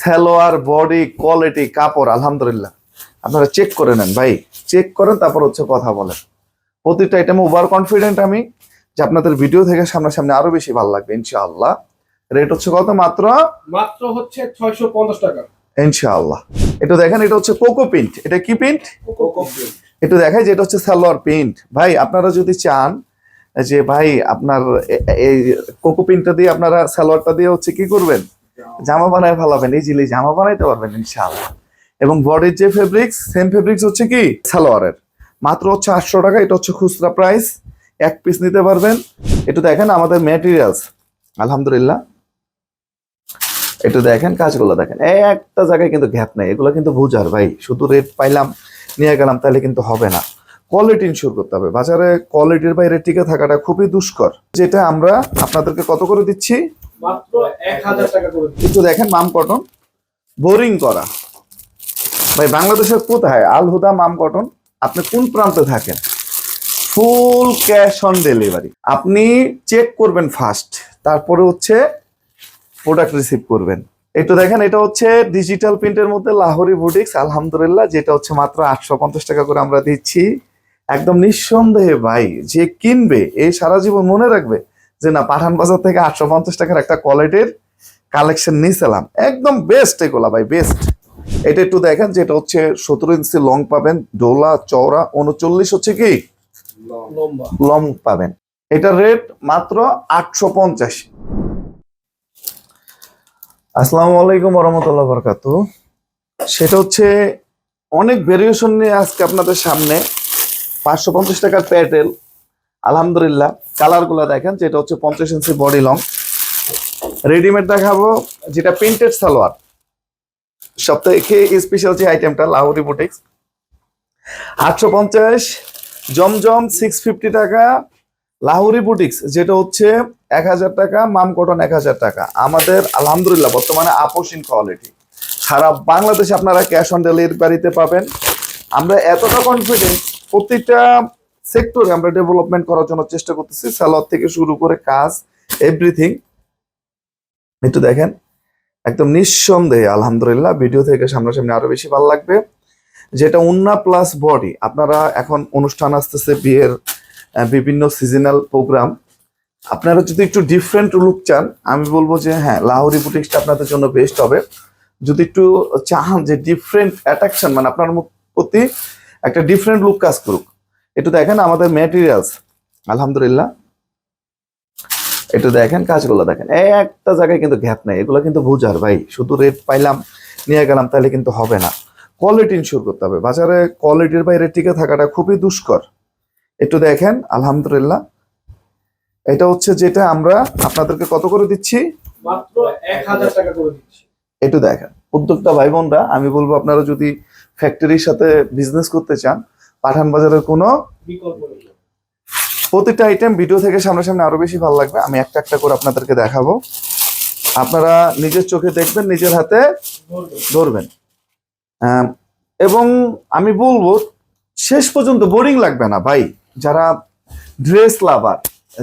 Salwar body quality কাপড় আলহামদুলিল্লাহ। আপনারা চেক করে নেন ভাই। চেক করেন তারপর হচ্ছে কথা বলেন। প্রতিটা আইটেমে ওভার কনফিডেন্ট আমি যে আপনাদের ভিডিও থেকে সামনাসামনি আরও বেশি ভালো লাগবে ইনশাআল্লাহ। রেট হচ্ছে কত মাত্র? মাত্র হচ্ছে ছয়শো পঞ্চাশ টাকা। ইনশাআল্লাহ। এটা দেখেন এটা হচ্ছে কোকো প্রিন্ট এটা কি প্রিন্ট কোকো একটু দেখাই যে এটা হচ্ছে সালোয়ার প্রিন্ট ভাই আপনারা যদি চান যে ভাই আপনার এই কোকো প্রিন্টটা দিয়ে আপনারা সালোয়ারটা দিয়ে হচ্ছে কি করবেন? জামা বানায় ফেলাবেন ইজিলি জামা বানাইতে পারবেন ইনশাআল্লাহ। এবং বডির যে ফেব্রিক্স সেম ফেব্রিক্স হচ্ছে কি? সালোয়ারের। মাত্র হচ্ছে আটশো টাকা, এটা হচ্ছে খুচরা প্রাইস এক পিস নিতে পারবেন। একটু দেখেন আমাদের ম্যাটেরিয়ালস আলহামদুলিল্লাহ। একটু দেখেন, কাজগুলো দেখেন। একটা জায়গায় কিন্তু গ্যাপ নেই। এগুলো কিন্তু বুঝার ভাই। শুধু রেট পাইলাম, নিয়ে গেলাম, তাহলে কিন্তু হবে না। কোয়ালিটি ইনশিওর করতে হবে। বাজারে কোয়ালিটির বাইরে টিকে থাকাটা খুবই দুষ্কর। যেটা আমরা আপনাদেরকে কত করে দিচ্ছি? দেখেন মাম কটন বোরিং করা। ভাই বাংলাদেশের কোথায়? আল হুদা মাম কটন আপনি কোন প্রান্তে থাকেন? ফুল ক্যাশ অন ডেলিভারি আপনি চেক করবেন ফার্স্ট তারপরে হচ্ছে প্রোডাক্ট রিসিভ করবেন। একটু দেখেন এটা হচ্ছে ডিজিটাল প্রিন্টের মধ্যে লাহোরি বুটিক্স আলহামদুলিল্লাহ যেটা হচ্ছে মাত্র আটশো পঞ্চাশ টাকা করে আমরা দিচ্ছি। একদম নিঃসন্দেহে ভাই যে কিনবে এই সারা জীবন মনে রাখবে যে না পাঠান বাজার থেকে আটশো পঞ্চাশ টাকার একটা কোয়ালিটির কালেকশন নিয়েছিলাম। একদম বেস্ট এগুলা ভাই বেস্ট এটা একটু দেখেন যেটা হচ্ছে সতেরো ইঞ্চি লং পাবেন ডোলা চওড়া উনচল্লিশ হচ্ছে কি? লং পাবেন। এটার রেট মাত্র আটশো পঞ্চাশ। আসসালামু আলাইকুম রহমতুল্লাহ বরকাত সেটা হচ্ছে অনেক ভেরিয়েশন নিয়ে আজকে আপনাদের সামনে। পাঁচশো পঞ্চাশ টাকার প্যাটেল। আলহামদুলিল্লাহ, কালারগুলো দেখেন, যেটা হচ্ছে পঞ্চাশ ইঞ্চি বডি লং। রেডিমেড দেখাবো, যেটা প্রিন্টেড সালোয়ার। সব থেকে স্পেশাল যে আইটেমটা লাহোরি বুটিক্স আটশো পঞ্চাশ, জমজম সিক্স ফিফটি টাকা। লাহোরি বুটিক্স যেটা হচ্ছে এক হাজার টাকা, মাম কটন এক হাজার টাকা। আমাদের, আলহামদুলিল্লাহ, বর্তমানে আপোষিন কোয়ালিটি সারা বাংলাদেশে আপনারা ক্যাশ অন ডেলিভারিতে পাবেন। আমরা এতটা কনফিডেন্স প্রত্যেকটা সেক্টরে আমরা ডেভেলপমেন্ট করার জন্য চেষ্টা করতেছি সালোয়ার থেকে শুরু করে কাজ এভরিথিং একটু দেখেন, একদম নিঃসন্দেহে, আলহামদুলিল্লাহ ভিডিও থেকে সামনাসামনি আরও বেশি ভালো লাগবে। যেটা উন্না প্লাস বডি আপনারা এখন অনুষ্ঠান আসতেছে, বিয়ের বিভিন্ন সিজনাল প্রোগ্রাম আপনারা যদি একটু ডিফারেন্ট লুক চান, আমি বলব যে হ্যাঁ লাহোরি বুটিক্সটা আপনাদের জন্য বেস্ট হবে। যদি একটু চান যে ডিফারেন্ট অ্যাট্রাকশন মানে আপনার প্রতি একটা ডিফারেন্ট লুক কাজ করুক। একটু দেখেন আমাদের ম্যাটেরিয়ালস আলহামদুলিল্লাহ। একটু দেখেন কাজগুলো দেখেন। এই একটা জায়গায় কিন্তু গ্যাপ নেই। এগুলো কিন্তু বুঝার ভাই। শুধু রেট পাইলাম নিয়ে গেলাম তাহলে কিন্তু হবে না। কোয়ালিটি ইনশিওর করতে হবে। বাজারে কোয়ালিটির বাইরে টিকে থাকাটা খুবই দুষ্কর। একটু দেখেন আলহামদুলিল্লাহ। এটা হচ্ছে যেটা আমরা আপনাদেরকে কত করে দিচ্ছি? মাত্র এক হাজার টাকা করে দিচ্ছি। একটু দেখেন। উদ্যোক্তা ভাই বোনরা আমি বলব আপনারা যদি ফ্যাক্টরির সাথে বিজনেস করতে চান পাঠান বাজারের কোনো প্রত্যেকটা আইটেম ভিডিও থেকে সামনাসামনি আরও বেশি ভালো লাগবে। আমি একটা একটা করে আপনাদেরকে দেখাবো। আপনারা নিজের চোখে দেখবেন নিজের হাতে ধরবেন। ধরবেন। এবং আমি বলব শেষ পর্যন্ত বোরিং লাগবে না ভাই। যারা ড্রেস লাভার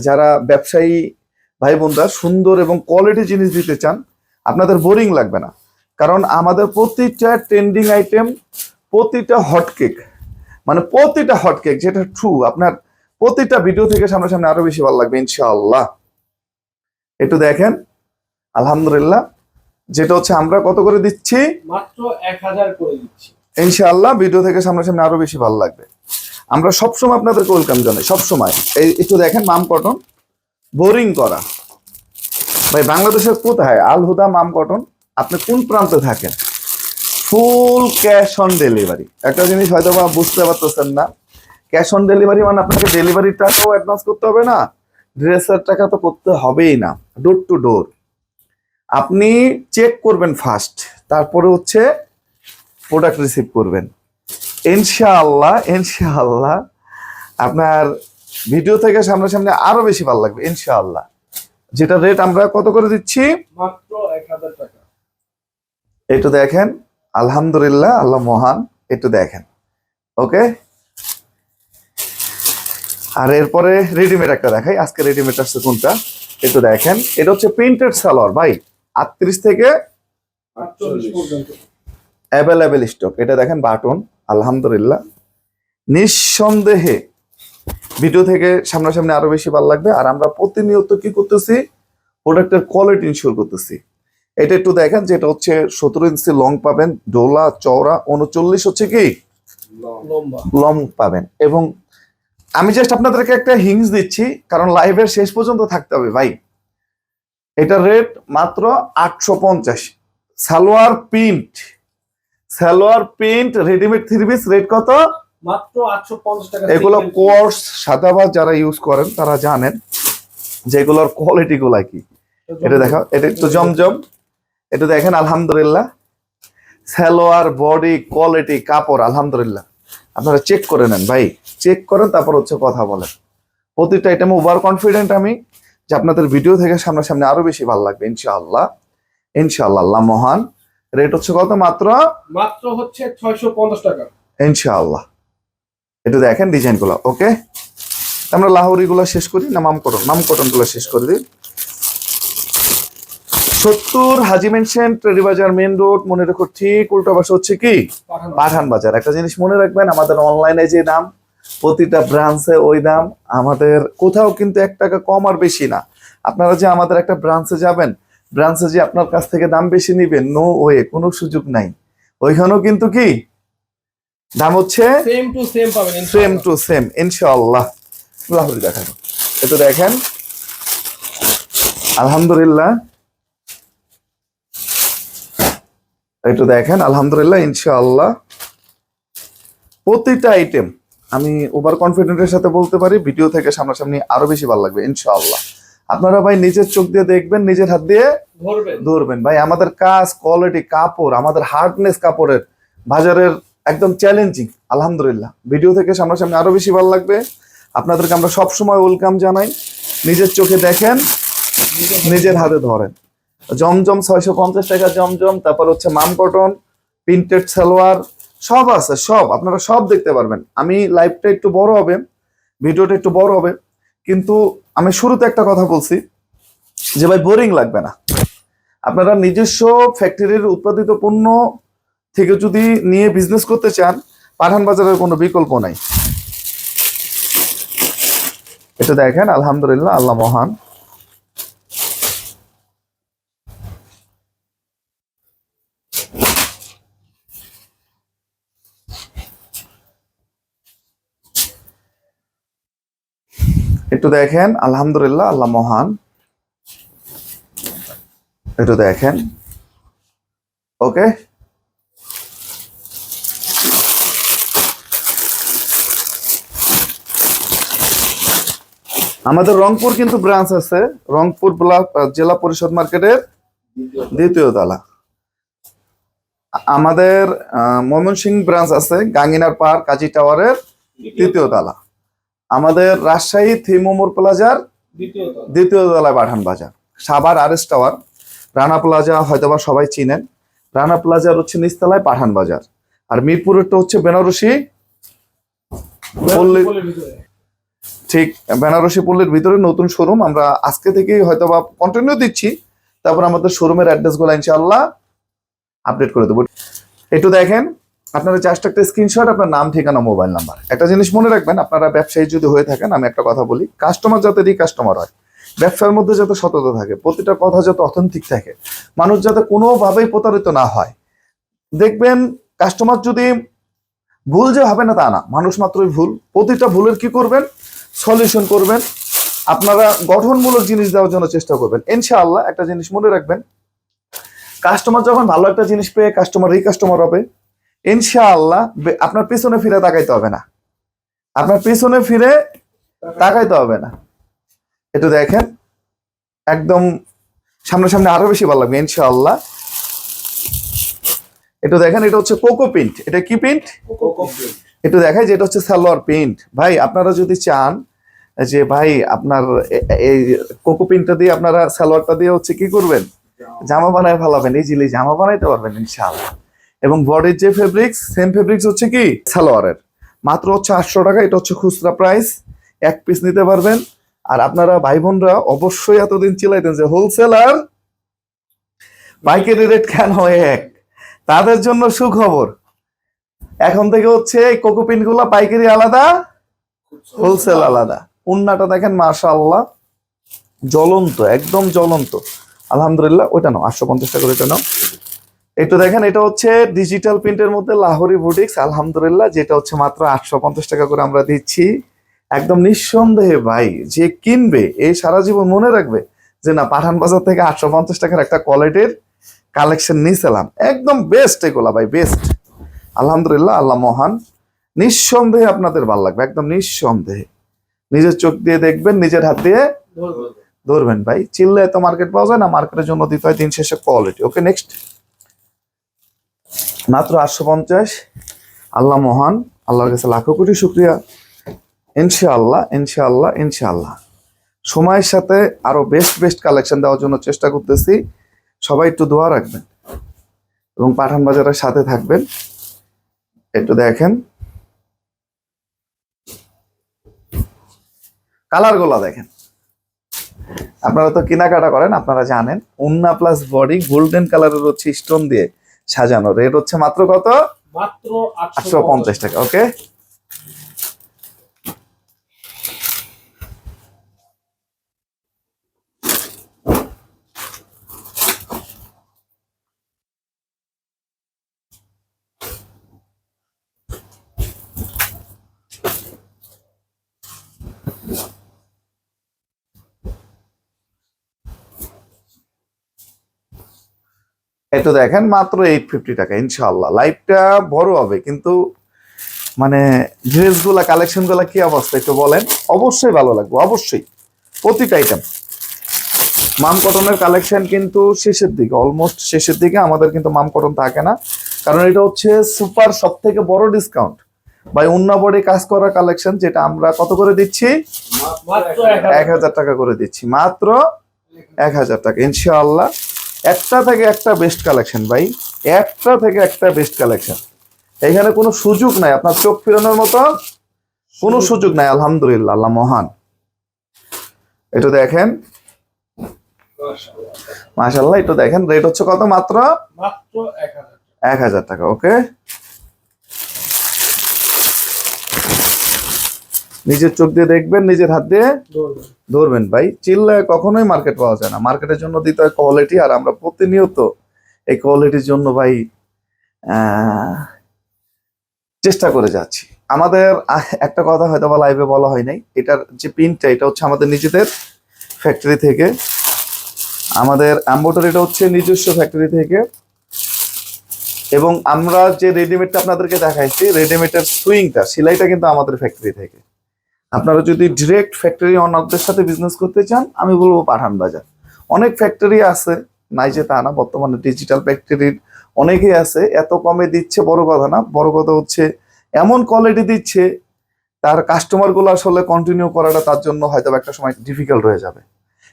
যারা ব্যবসায়ী ভাই বোনরা সুন্দর এবং কোয়ালিটি জিনিস দিতে চান আপনাদের বোরিং লাগবে না। কারণ আমাদের প্রতিটা ট্রেন্ডিং আইটেম প্রতিটা হটকেক মানে প্রতিটা হটকেক যেটা ট্রু আপনার প্রতিটা ভিডিও থেকে সামনাসামনি আরও বেশি ভালো লাগবে ইনশাআল্লাহ। একটু দেখেন আলহামদুলিল্লাহ যেটা হচ্ছে আমরা কত করে দিচ্ছি? মাত্র এক হাজার করে দিচ্ছি। ইনশাআল্লাহ ভিডিও থেকে সামনাসামনি আরও বেশি ভালো লাগবে। আমরা সবসময় আপনাদেরকে ওয়েলকাম জানাই সবসময়। এই একটু দেখেন মাম কটন বোরিং করা। ভাই বাংলাদেশের কোথায়? আল হুদা মাম কটন আপনি কোন প্রান্তে থাকেন? ফুল ক্যাশ অন ডেলিভারি একটা জিনিস হয়তো বা বুঝতে পারতেছেন না। ক্যাশ অন ডেলিভারি মানে আপনাকে ডেলিভারির টাকাও অ্যাডভান্স করতে হবে না। ড্রেসের টাকা তো করতে হবেই না। ডোর টু ডোর আপনি চেক করবেন ফার্স্ট তারপরে হচ্ছে প্রোডাক্ট রিসিভ করবেন। ইনশাআল্লাহ ইনশাআল্লাহ আপনার ভিডিও থেকে সামনাসামনি আরও বেশি ভালো লাগবে, ইনশাআল্লাহ। যেটা রেট আমরা কত করে দিচ্ছি? মাত্র এক হাজার টাকা। একটু দেখেন। আলহামদুলিল্লাহ, আল্লাহ মহান, একটু দেখেন। ওকে? আর এরপরে রেডিমেড একটা দেখাই। আজকে রেডিমেড আসছে কোনটা? একটু দেখেন। এটা হচ্ছে প্রিন্টেড সালোয়ার ভাই। আটত্রিশ থেকে অ্যাভেলেবেল স্টক এটা দেখেন বাটন আলহামদুলিল্লাহ। নিঃসন্দেহে ভিডিও থেকে সামনাসামনি আরও বেশি ভালো লাগবে। আর আমরা প্রতিনিয়ত কি করতেছি? প্রোডাক্টের কোয়ালিটি ইনশিওর করতেছি। এটা একটু দেখেন যেটা হচ্ছে সতেরো ইঞ্চি লং পাবেন ডোলা চওড়া উনচল্লিশ হচ্ছে কি? লং পাবেন। এবং আমি জাস্ট আপনাদেরকে একটা হিংস দিচ্ছি কারণ লাইভের শেষ পর্যন্ত থাকতে হবে ভাই। এটা রেট মাত্র আটশো পঞ্চাশ। Salwar print salwar print readymade three piece rate কত? মাত্র আটশো পঞ্চাশ টাকা এগুলো কোর্স সাদাবাদ যারা ইউজ করেন তারা জানেন যে এগুলোর কোয়ালিটি গুলা কি। এটা দেখা এটা একটু জমজম। এটা দেখেন আলহামদুলিল্লাহ। সালোয়ার বডি কোয়ালিটি কাপড় আলহামদুলিল্লাহ। আপনারা চেক করে নেন ভাই। চেক করেন তারপর হচ্ছে কথা বলেন। প্রতিটা আইটেম ওভার কনফিডেন্ট আমি যে আপনাদের ভিডিও থেকে সামনাসামনি আরও বেশি ভালো লাগবে ইনশাআল্লাহ। ইনশাআল্লাহ আল্লাহ মহান। রেট হচ্ছে কত মাত্র? মাত্র হচ্ছে ছয়শো পঞ্চাশ টাকা। ইনশাআল্লাহ। একটু দেখেন ডিজাইনগুলো ওকে আমরা লাহোরি গুলো শেষ করি না মামকটন মামকটনগুলো শেষ করে দিই। সত্তর হাজি মেনশন ট্রেডিবাজার মেন রোড মনে রেখো ঠিক উল্টো পাশে হচ্ছে কি? পাঠান বাজার। একটা জিনিস মনে রাখবেন আমাদের অনলাইনে যে দাম প্রতিটা ব্রাঞ্চে ওই দাম আমাদের কোথাও কিন্তু এক টাকা কম আর বেশি না। আপনারা যে আমাদের একটা ব্রাঞ্চে যাবেন ব্রাঞ্চে যে আপনার কাছ থেকে দাম বেশি নিবেন নো ওয়ে কোনো সুযোগ নাই। ওইখানেও কিন্তু কি? দাম হচ্ছে সেম টু সেম পাবেন সেম টু সেম ইনশাআল্লাহ। লাহোরি দেখাবো এটা দেখেন আলহামদুলিল্লাহ। একটু দেখেন আলহামদুলিল্লাহ ইনশাআল্লাহ। প্রতিটা আইটেম আমি ওভার কনফিডেন্টের সাথে বলতে পারি ভিডিও থেকে সামনাসামনি আরও বেশি ভালো লাগবে ইনশাআল্লাহ। আপনারা ভাই নিজের চোখ দিয়ে দেখবেন নিজের হাত দিয়ে ধরবেন। ধরবেন। ভাই আমাদের কাজ কোয়ালিটি কাপড় আমাদের হার্ডনেস কাপড়ের বাজারের একদম চ্যালেঞ্জিং আলহামদুলিল্লাহ। ভিডিও থেকে সামনাসামনি আরও বেশি ভালো লাগবে। আপনাদেরকে আমরা সব সময় ওয়েলকাম জানাই। নিজের চোখে দেখেন নিজের হাতে ধরেন। জমজম ছয়শো পঞ্চাশ টাকা জমজম, তারপর হচ্ছে মাম কটন প্রিন্টেড সালোয়ার, সব আছে, সব, আপনারা সব দেখতে পারবেন। আমি লাইভটা একটু বড় হবে, ভিডিওটা একটু বড় হবে, কিন্তু আমি শুরুতে একটা কথা বলছি, যে ভাই বোরিং লাগবে না। আপনারা নিজস্ব ফ্যাক্টরির উৎপাদিত পণ্য থেকে যদি নিয়ে বিজনেস করতে চান পাঠান বাজারের কোনো বিকল্প নাই। এটা দেখেন, আলহামদুলিল্লাহ, আল্লাহ মহান। একটু দেখেন, আলহামদুলিল্লাহ, আল্লাহ মহান। একটু দেখেন। ওকে? আমাদের রংপুর কিন্তু ব্রাঞ্চ আছে, রংপুর জেলা পরিষদ মার্কেটের দ্বিতীয় তলা। আমাদের ময়মনসিংহ ব্রাঞ্চ আছে, গাঙ্গিনার পার্ক, কাজী টাওয়ারের তৃতীয় তলা। আমাদের রাজশাহী থিমোমোর প্লাজার দ্বিতীয় দ্বিতীয় তলায় পাঠান বাজার। Sabar R S tower. Rana plaza হয়তোবা সবাই চিনেন। রানা প্লাজার হচ্ছে নিচতলায় পাঠান বাজার। আর মিরপুরেরটা হচ্ছে বেনারসি ঠিক বেনারসি পল্লীর ভিতরে নতুন শোরুম। আমরা আজকে থেকেই হয়তোবা কন্টিনিউ দিচ্ছি। তারপর আমাদের শোরুমের অ্যাড্রেসগুলো ইনশাআল্লাহ আপডেট করে দেবো। একটু দেখেন। আপনারা জাস্ট একটা স্ক্রিনশট আপনার নাম, ঠিকানা মোবাইল নাম্বার একটা জিনিস মনে রাখবেন, আপনারা ব্যবসায়ী যদি হয়ে থাকেন, আমি একটা কথা বলি কাস্টমার যাতে রি কাস্টমার হয়। ব্যবসার মধ্যে যাতে সততা থাকে, প্রতিটা কথা যাতে অথেন্টিক থাকে, মানুষ যাতে কোনোভাবেই প্রতারিত না হয়। দেখবেন কাস্টমার যদি ভুল যে হবে না, তা না, মানুষ মাত্রই ভুল। প্রতিটা ভুলের কি করবেন? সলিউশন করবেন। আপনারা গঠনমূলক জিনিস দেওয়ার জন্য চেষ্টা করবেন। ইনশাআল্লাহ, একটা জিনিস মনে রাখবেন কাস্টমার যখন ভালো একটা জিনিস পেয়ে কাস্টমার রি কাস্টমার হবে ইনশাআল্লাহ আপনার পেছনে ফিরে তাকাইতে হবে না। আপনার পেছনে ফিরে তাকাইতে হবে না। একটু দেখেন একদম সামনে আরও বেশি ভালো লাগবে ইনশাআল্লাহ। একটু দেখেন এটা হচ্ছে কোকো প্রিন্ট। এটা কি প্রিন্ট। একটু দেখাই যে এটা হচ্ছে সালোয়ার প্রিন্ট। ভাই আপনারা যদি চান যে ভাই আপনার এই কোকো প্রিন্টটা দিয়ে আপনারা সালোয়ারটা দিয়ে হচ্ছে কি করবেন? জামা বানায় ফেলাবেন ইজিলি জামা বানাইতে পারবেন ইনশাআল্লাহ। এবং বডির যে ফেব্রিক্স সেম ফেব্রিক্স হচ্ছে কি? সালোয়ারের। মাত্র হচ্ছে আটশো টাকা, এটা হচ্ছে খুচরা প্রাইস এক পিস নিতে পারবেন। আর আপনারা ভাই বোনরা অবশ্যই এতদিন চিলাইতেন যে হোলসেলার পাইকারি রেট কেন হয় এক? তাদের জন্য সুখবর। এখন থেকে হচ্ছে কোকোপিনগুলা পাইকারি আলাদা হোলসেল আলাদা। উন্নাটা দেখেন, মাশাআল্লাহ। জ্বলন্ত, একদম জ্বলন্ত। আলহামদুলিল্লাহ, ওইটা নাও, আটশো পঞ্চাশ টাকা এটা নাও। একটু দেখেন এটা হচ্ছে ডিজিটাল প্রিন্টের মধ্যে লাহোরি বুটিক্স আলহামদুলিল্লাহ যেটা হচ্ছে মাত্র আটশো পঞ্চাশ টাকা করে আমরা দিচ্ছি। একদম নিঃসন্দেহে ভাই যে কিনবে এই সারা জীবন মনে রাখবে যে না পাঠান বাজার থেকে আটশো পঞ্চাশ টাকার একটা কোয়ালিটির কালেকশন নিয়েছিলাম। একদম বেস্ট এগুলা ভাই বেস্ট আলহামদুলিল্লাহ আল্লাহ মহান। নিঃসন্দেহে আপনাদের ভালো লাগবে একদম নিঃসন্দেহে। নিজের চোখ দিয়ে দেখবেন নিজের হাত দিয়ে ধরবেন। ভাই। চিল্লে তো মার্কেট পাওয়া যায় না মার্কেটের জন্য দিতে হয় দিন শেষে কোয়ালিটি ওকে নেক্সট মাত্র আটশো পঞ্চাশ। আল্লাহ মহান, আল্লাহর কাছে লাখো কোটি শুক্রিয়া। ইনশাআল্লাহ ইনশাআল্লাহ ইনশাআল্লাহ। সময়ের সাথে আরও বেস্ট বেস্ট কালেকশন দেওয়ার জন্য চেষ্টা করতেছি। সবাই একটু দোয়া রাখবেন এবং পাঠান বাজারের সাথে থাকবেন। একটু দেখেন। কালারগুলা দেখেন। আপনারা তো কেনাকাটা করেন, আপনারা জানেন। উন্না প্লাস বডি গোল্ডেন কালারের হচ্ছে স্টোন দিয়ে সাজানো। রেট হচ্ছে মাত্র কত? মাত্র আটশো পঞ্চাশ। টাকা ওকে একটু দেখেন মাত্র এইট ফিফটি টাকা ইনশাল্লাহ লাইফটা বড় হবে কিন্তু মানে ড্রেসগুলা কালেকশনগুলা কি অবস্থা একটু বলেন? অবশ্যই ভালো লাগবে অবশ্যই। প্রতিটা আইটেম মাম কটনের কালেকশন কিন্তু শেষের দিকে অলমোস্ট শেষের দিকে আমাদের কিন্তু মাম কটন থাকে না। কারণ এটা হচ্ছে সুপার সব থেকে বড় ডিসকাউন্ট বাই উন্নবডি কাজ করা কালেকশন যেটা আমরা কত করে দিচ্ছি? এক হাজার টাকা করে দিচ্ছি মাত্র এক হাজার টাকা ইনশাআল্লাহ। একটা থেকে একটা বেস্ট কালেকশন ভাই। একটা থেকে একটা বেস্ট কালেকশন এখানে কোনো সুযোগ নাই আপনার চোখ ফিরানোর মতো কোনো সুযোগ নাই আলহামদুলিল্লাহ আল্লাহ মহান। এটা দেখেন। মাশাল্লাহ এটা দেখেন রেট হচ্ছে কত মাত্র? এক হাজার টাকা। ওকে নিজের চোখ দিয়ে দেখবেন নিজের হাত দিয়ে ধরবেন। ভাই চিল্লায় কখনোই মার্কেট পাওয়া যায় না। মার্কেটের জন্য দিতে হয় কোয়ালিটি আর আমরা প্রতিনিয়ত এই কোয়ালিটির জন্য ভাই চেষ্টা করে যাচ্ছি। আমাদের একটা কথা হয়তো বা লাইভে বলা হয় নাই। এটার যে প্রিন্টটা এটা হচ্ছে আমাদের নিজেদের ফ্যাক্টরি থেকে। আমাদের অ্যাম্বোটারিটা হচ্ছে নিজস্ব ফ্যাক্টরি থেকে। এবং আমরা যে রেডিমেডটা আপনাদেরকে দেখাইছি রেডিমেডের সুইংটা সেলাইটা কিন্তু আমাদের ফ্যাক্টরি থেকে। আপনারা যদি ডিরেক্ট ফ্যাক্টরি অনারদের সাথে বিজনেস করতে চান, আমি বলব পাঠান বাজার। অনেক ফ্যাক্টরি আছে, নাই যে তা না, বর্তমানে ডিজিটাল ফ্যাক্টরির অনেকেই আছে, এত কমে দিচ্ছে বড় কথা না, বড় কথা হচ্ছে এমন কোয়ালিটি দিচ্ছে, তার কাস্টমারগুলো আসলে কন্টিনিউ করাটা তার জন্য হয়তো একটা সময় ডিফিকাল্ট হয়ে যাবে।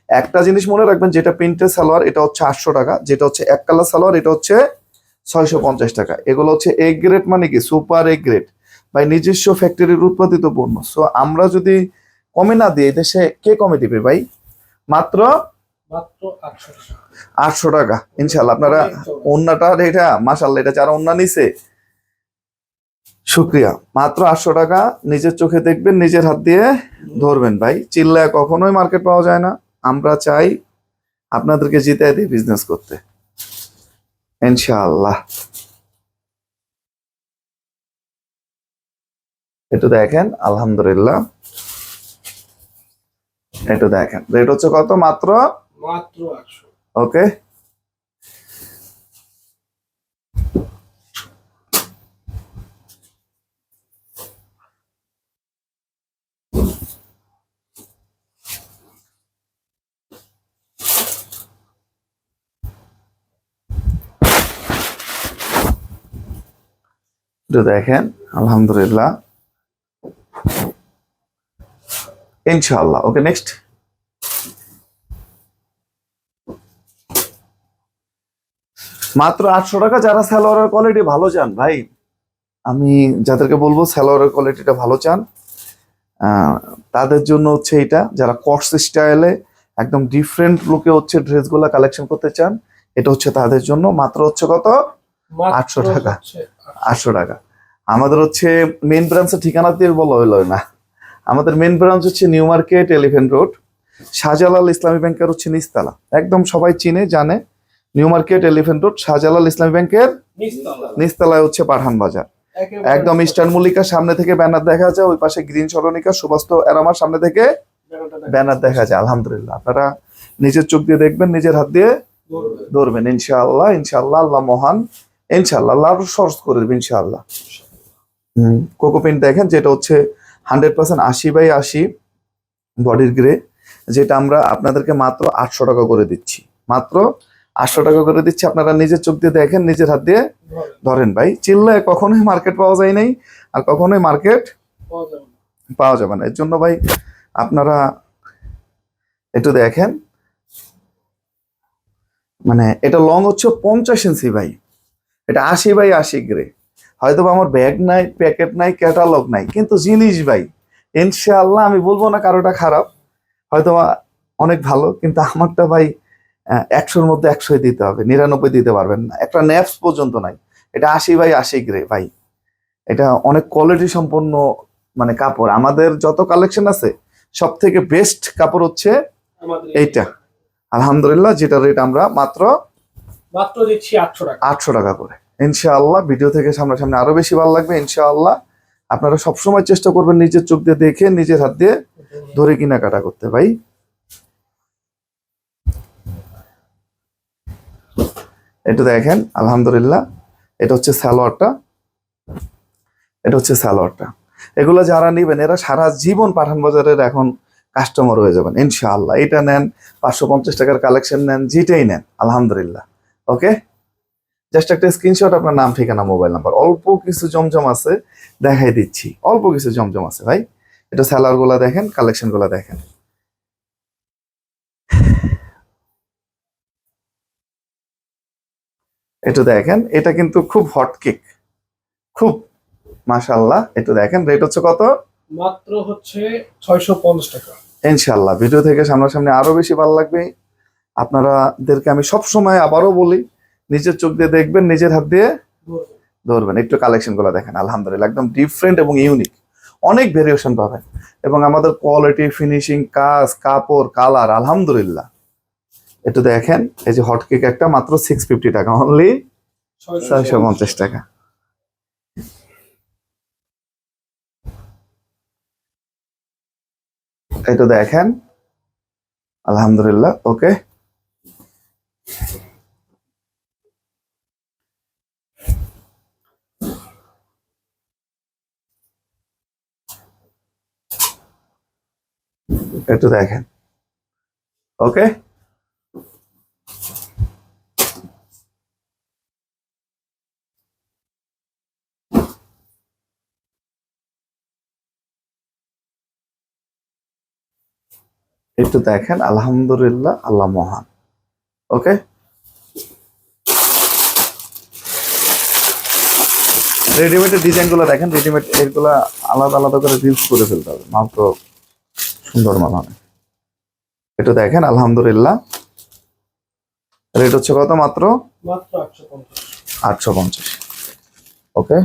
একটা জিনিস মনে রাখবেন, যেটা প্রিন্টের সালোয়ার এটা হচ্ছে আটশো টাকা, যেটা হচ্ছে এক কালার সালোয়ার এটা হচ্ছে ছয়শো পঞ্চাশ টাকা। এগুলো হচ্ছে এ গ্রেড মানে কি? সুপার এ গ্রেড বা নিজস্ব ফ্যাক্টরির উৎপাদিত পণ্য। সো আমরা যদি কমে না দিই দেশে কে কমে দিবে ভাই? মাত্র মাত্র আটশো টাকা। ইনশাল্লাহ আপনারা অন্যটা এটা মাসাল্লাহ এটা যারা অন্য নিছে শুক্রিয়া। মাত্র আটশো টাকা নিজের চোখে দেখবেন নিজের হাত দিয়ে ধরবেন ভাই। চিল্লায় কখনোই মার্কেট পাওয়া যায় না। আমরা চাই আপনাদেরকে জিতাই দিয়ে বিজনেস করতে। ইনশাআল্লাহ। একটু দেখেন আলহামদুলিল্লাহ। একটু দেখেন রেট হচ্ছে কত মাত্র? মাত্র আটশো ওকে। একটু দেখেন আলহামদুলিল্লাহ। ইনশাআল্লাহ। ওকে নেক্সট মাত্র আটশো টাকা যারা সালোয়ারের কোয়ালিটি ভালো চান ভাই আমি যাদেরকে বলব সালোয়ারের কোয়ালিটিটা ভালো চান। তাদের জন্য হচ্ছে এটা যারা কটস স্টাইলে একদম ডিফারেন্ট লুকে হচ্ছে ড্রেসগুলো কালেকশন করতে চান এটা হচ্ছে তাদের জন্য। মাত্র হচ্ছে কত? আটশো টাকা। আটশো টাকা। আমাদের হচ্ছে মেন ব্রাঞ্চের ঠিকানা দিয়ে বলা হইল না। আমাদের মেন ব্রাঞ্চ হচ্ছে new market elephant road Shahjalal Islami ব্যাংকের হচ্ছে নিস্তালা একদম সবাই চিনে জানে new market elephant road Shahjalal Islami ব্যাংকের। নিস্তালায় হচ্ছে পাঠান বাজার। একদম ইস্টার্ন মল্লিকার সামনে থেকে ব্যানার দেখা যায় ওই পাশে গ্রিন সরণিকা সুবাস্ত এরামার সামনে থেকে ব্যানার দেখা যায় আলহামদুলিল্লাহ। আপনারা নিজের চোখ দিয়ে দেখবেন নিজের হাত দিয়ে ধরবেন। ইনশাআল্লাহ ইনশাআল্লাহ আল্লাহ মহান ইনশাআল্লাহ আল্লাহ আরও সহজ করে দেবে ইনশাআল্লাহ। হুম কোকো পেন্ট দেখেন যেটা হচ্ছে হান্ড্রেড পার্সেন্ট আশি বাই আশি বডির গ্রে যেটা আমরা আপনাদেরকে মাত্র আটশো টাকা করে দিচ্ছি। মাত্র আটশো টাকা করে দিচ্ছি আপনারা নিজের চোখ দিয়ে দেখেন নিজের হাত দিয়ে ধরেন ভাই। চিল্লায় কখনোই মার্কেট পাওয়া যায় নাই আর কখনোই মার্কেট পাওয়া পাওয়া যাবে না। এর জন্য ভাই আপনারা একটু দেখেন। মানে এটা লং হচ্ছে পঞ্চাশ ইঞ্চি ভাই। এটা আশি বাই আশি গ্রে হয়তো আমার ব্যাগ নাই প্যাকেট নাই ক্যাটালগ নাই কিন্তু জিনিস ভাই ইনশাআল্লাহ আমি বলব না কারোটা খারাপ হয়তো অনেক ভালো কিন্তু আমারটা ভাই একশোর মধ্যে একশোই দিতে হবে নিরানব্বই দিতে পারবেন না একটা ন্যাপস পর্যন্ত নাই এটা আশি বাই আশি গ্রে ভাই এটা অনেক কোয়ালিটি সম্পন্ন মানে কাপড় আমাদের যত কালেকশন আছে সব থেকে বেস্ট কাপড় হচ্ছে এইটা আলহামদুলিল্লাহ যেটা রেট আমরা মাত্র মাত্র দিচ্ছি আটশো টাকা। আটশো টাকা করে। ইনশাআল্লাহ ভিডিও থেকে সামনাসামনি আরও বেশি ভালো লাগবে, ইনশাআল্লাহ। আপনারা সবসময় চেষ্টা করবেন নিজের চোখ দিয়ে দেখে, নিজের হাত দিয়ে ধরে কেনাকাটা করতে, ভাই। এটা দেখেন, আলহামদুলিল্লাহ, এটা হচ্ছে সালোয়ারটা। এটা হচ্ছে সালোয়ারটা। এগুলো যারা নেবেন, এরা সারা জীবন পাঠান বাজারের এখন কাস্টমার হয়ে যাবেন, ইনশাআল্লাহ। এটা নেন, পাঁচশো পঞ্চাশ টাকার কালেকশন নেন, যেটাই নেন, আলহামদুলিল্লাহ। ওকে জাস্ট একটা স্ক্রিনশট আপনার নাম ঠিকানা মোবাইল নাম্বার অল্প কিছু জমজম আছে দেখাই দিচ্ছি। অল্প কিছু জমজম আছে ভাই। এটা স্যালারগুলা দেখেন কালেকশনগুলা দেখেন। এটা দেখেন এটা কিন্তু খুব হট কেক খুব মাশাল্লাহ এটা দেখেন রেট হচ্ছে কত? মাত্র হচ্ছে ছয়শো পঞ্চাশ টাকা। ইনশাল্লাহ ভিডিও থেকে সামনাসামনি আরও বেশি ভালো লাগবে। আপনারাদেরকে আমি সব সময় আবারও বলি নিজের চোখ দিয়ে দেখবেন নিজের হাত দিয়ে ধরবেন। একটু কালেকশনগুলো দেখেন আলহামদুলিল্লাহ একদম ডিফারেন্ট এবং ইউনিক অনেক ভেরিয়েশন পাবেন। এবং আমাদের কোয়ালিটি ফিনিশিং কাজ কাপড় কালার আলহামদুলিল্লাহ। একটু দেখেন এই যে হট কেক একটা মাত্র সিক্স ফিফটি টাকা অনলি ছয়শো পঞ্চাশ টাকা। এটা দেখেন আলহামদুলিল্লাহ ওকে একটু দেখেন। ওকে একটু দেখেন, আলহামদুলিল্লাহ, আল্লাহ মহান। ওকে রেডিমেডের ডিজাইনগুলো দেখেন রেডিমেড এগুলা আলাদা আলাদা করে রিলস করে ফেলতে হবে মাল তো সুন্দর মাল হবে। একটু দেখেন আলহামদুলিল্লাহ। রেট হচ্ছে কত মাত্র? আটশো পঞ্চাশ। ওকে।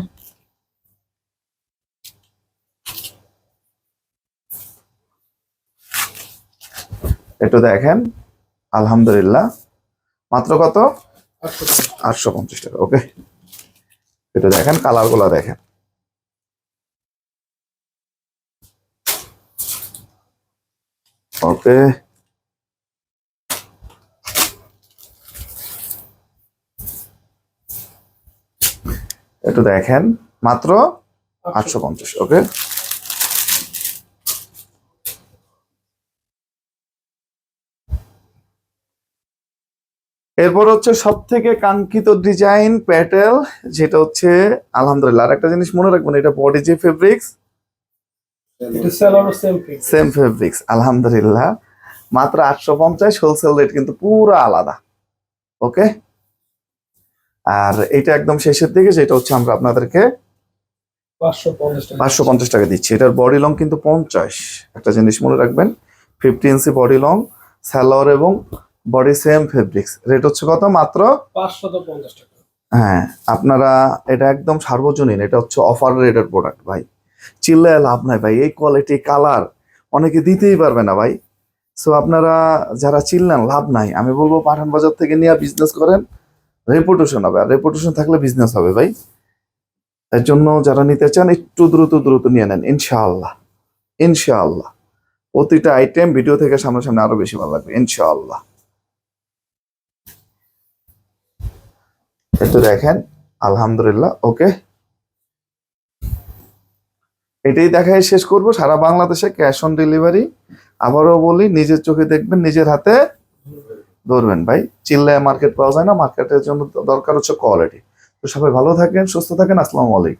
একটু দেখেন আলহামদুলিল্লাহ। মাত্র কত? আটশো পঞ্চাশ। আটশো পঞ্চাশ টাকা ওকে। একটু দেখেন কালারগুলা দেখেন। ওকে একটু দেখেন, মাত্র আটশো পঞ্চাশ ওকে এরপর হচ্ছে সব থেকে কাঙ্ক্ষিত ডিজাইন প্যাটেল যেটা হচ্ছে, আলহামদুলিল্লাহ আর একটা জিনিস মনে রাখবেন, এটা বডি যে ফেব্রিক্স সেম ফেব্রিক্স আলহামদুলিল্লাহ। মাত্র আটশো পঞ্চাশ হোলসেল রেট কিন্তু পুরো আলাদা। ওকে আর এটা একদম শেষের দিকে যেটা হচ্ছে আমরা আপনাদেরকে পাঁচশো পঞ্চাশ টাকা দিচ্ছি। এটার বডি লং কিন্তু পঞ্চাশ। একটা জিনিস মনে রাখবেন fifty inch body long salwar এবং বডি সেম ফেব্রিক্স রেট হচ্ছে কত? মাত্র টাকা। হ্যাঁ আপনারা এটা একদম সার্বজনীন এটা হচ্ছে অফার রেটের প্রোডাক্ট ভাই। চিল্লায় লাভ নাই ভাই, এই কোয়ালিটি কালার অনেকে দিতেই পারবে না ভাই। সো আপনারা যারা চিল্লান, লাভ নাই। আমি বলব পাঠান বাজার থেকে নিয়ে বিজনেস করেন রেপুটেশন হবে। আর রেপুটেশন থাকলে বিজনেস হবে ভাই। তার জন্য যারা নিতে চান, একটু দ্রুত দ্রুত নিয়ে নেন, ইনশাআল্লাহ। ইনশাআল্লাহ। প্রতিটা আইটেম ভিডিও থেকে সামনাসামনি আরও বেশি ভালো লাগবে, ইনশাআল্লাহ। একটু দেখেন, আলহামদুলিল্লাহ ওকে এটাই দেখাই শেষ করব। সারা বাংলাদেশে ক্যাশ অন ডেলিভারি। আবারও বলি, নিজের চোখে দেখবেন, নিজের হাতে ধরবেন। ভাই, চিল্লায় মার্কেট পাওয়া যায় না, মার্কেটের জন্য দরকার হচ্ছে কোয়ালিটি তো সবাই ভালো থাকেন, সুস্থ থাকেন, আসসালামু আলাইকুম।